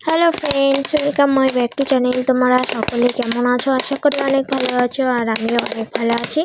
Hello friends welcome my back to channel তোমরা সকলে কেমন আছো? আশা করি অনেক ভালো আছো আর আমিও অনেক ভালো আছি।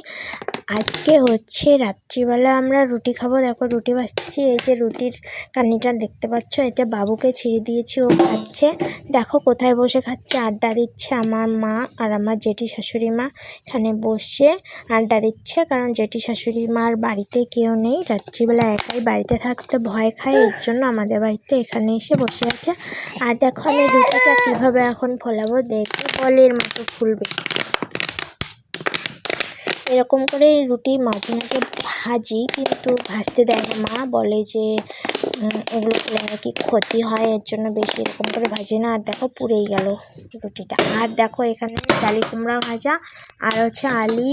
আজকে হচ্ছে রাত্রিবেলা আমরা রুটি খাব। দেখো, রুটি বাছছি এই যে রুটির কানিটা দেখতে পাচ্ছ? এটা বাবুকে ছিঁড়ে দিয়েছি, ও খাচ্ছে। দেখো, কোথায় বসে খাচ্ছে? আড্ডা দিচ্ছে আমার মা আর আমার জেঠি শাশুড়ি মা এখানে বসে আড্ডা দিচ্ছে। কারণ জেঠি শাশুড়ি মার বাড়িতে কেউ নেই। রাত্রিবেলা একাই বাড়িতে থাকতে ভয় খায়। এর জন্য আমাদের বাড়িতে এখানে এসে বসে আছে। আর দেখো আমি রুটিটা কীভাবে এখন ফোলাবো দেখবে বলের মতো ফুলবে। এরকম করে রুটি মাঝে মাঝে ভাজি, কিন্তু ভাজতে দেয় মা বলে যে এগুলো খেলে নাকি ক্ষতি হয়, এর জন্য বেশি এরকম করে ভাজি না। আর দেখো পুড়েই গেল রুটিটা। আর দেখো এখানে ডালি কুমড়া ভাজা, আর হচ্ছে আলি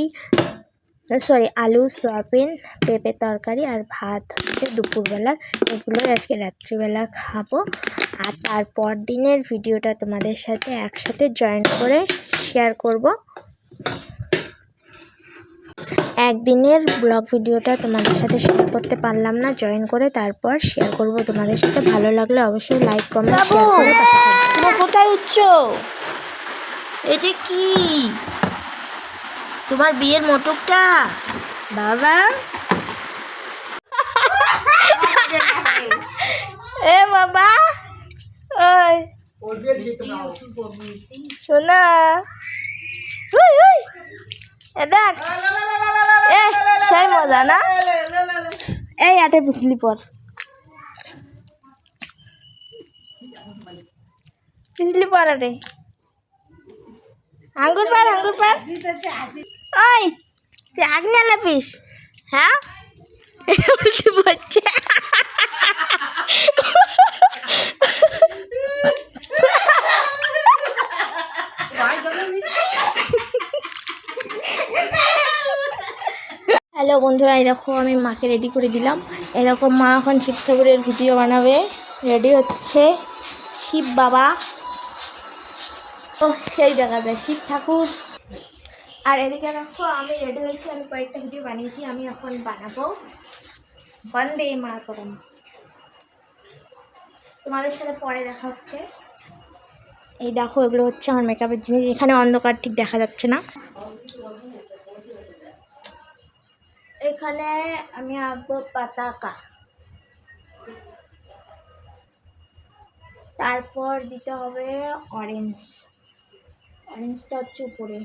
সরি আলু সয়াবিন পেঁপে তরকারি আর ভাত হচ্ছে দুপুরবেলার এগুলোই আজকে রাত্রিবেলা খাব। আর তারপর দিনের ভিডিওটা তোমাদের সাথে একসাথে জয়েন করে শেয়ার করব। একদিনের ব্লগ ভিডিওটা তোমাদের সাথে শেয়ার করতে পারলাম না জয়েন করে তারপর শেয়ার করব। তোমাদের সাথে ভালো লাগলে অবশ্যই লাইক কমেন্ট শেয়ার করে কোথায় উঠছ? এটা কি? তোমার বিয়ের মোটকটা। বাবা। এ বাবা। ওই। শোনা হুই। এ দেখ। এ, সেই মজা না? এই আটে পিছলি পর। পিছলি পর আটে। আঙ্গুর পার আঙ্গুর পার ওই তুই আগ না পিস হ্যাঁ? উল্টে পড়ছে। হ্যালো বন্ধুরা, এই দেখো আমি মাকে রেডি করে দিলাম। দেখো মা এখন শিব ঠাকুরের ভিডিও বানাবে। রেডি হচ্ছে শিব বাবা। ও, সেই যায় শিব ঠাকুর। আর এদিকে দেখো, আমি রেডি হয়েছি, আমি কয়েকটা ভিডিও বানিয়েছি, আমি এখন বানাবো বন্দে মাতরম তোমাদের সাথে পরে দেখা হচ্ছে। এই দেখো, এগুলো হচ্ছে আমার মেকআপের জিনিস। এখানে অন্ধকার ঠিক দেখা যাচ্ছে না। এখানে আমি আঁকবো পাতাকা। তারপর দিতে হবে অরেঞ্জ অরেঞ্জটা হচ্ছে উপরে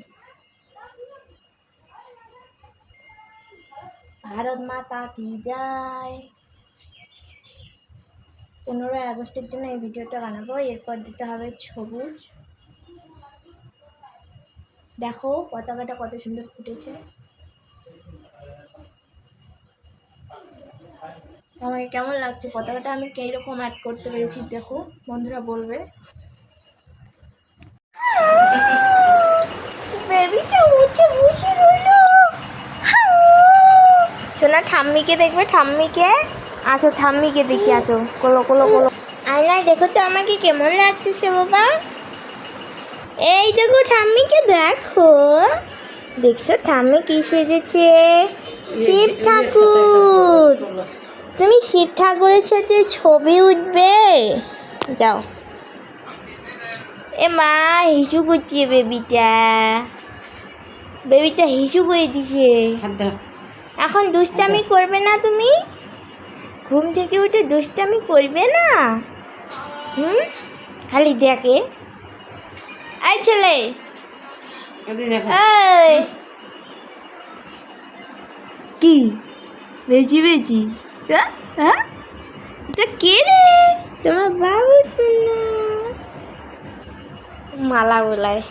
ভারত মাতা কি যায়? পনেরোই আগস্টের জন্য এই ভিডিওটা বানাবো, এরপর দিতে হবে সবুজ। দেখো, পতাকাটা কত সুন্দর ফুটেছে। আমাকে কেমন লাগছে? পতাকাটা আমি কীরকম অ্যাড করতে পেরেছি, দেখো, বন্ধুরা বলবে। বেবিটা উঠে বসে রইল। শোনা, ঠাম্মিকে দেখবে, ঠাম্মিকে? আছো ঠাম্মিকে দেখি আছো কোলো কোলো কোলো। আয়নায় দেখো তো আমাকে কেমন লাগতেছে, বাবা। এই দেখো, ঠাম্মিকে দেখো। দেখছ, ঠাম্মি কি সেজেছে? শিব ঠাকুর। তুমি শিব ঠাকুরের সাথে ছবি উঠবে। যাও। এ মা হিসু করছে বেবিটা। বেবিটা হিসু করে দিছে। এখন দুষ্টামি করবে না তুমি? ঘুম থেকে উঠে দুষ্টামি করবে না? হুম? খালি দেখে। আই ছেলে। কি? বেশি বেশি হ্যাঁ? হ্যাঁ? কে রে? তোমার বাবু শোনা मालाबो लाय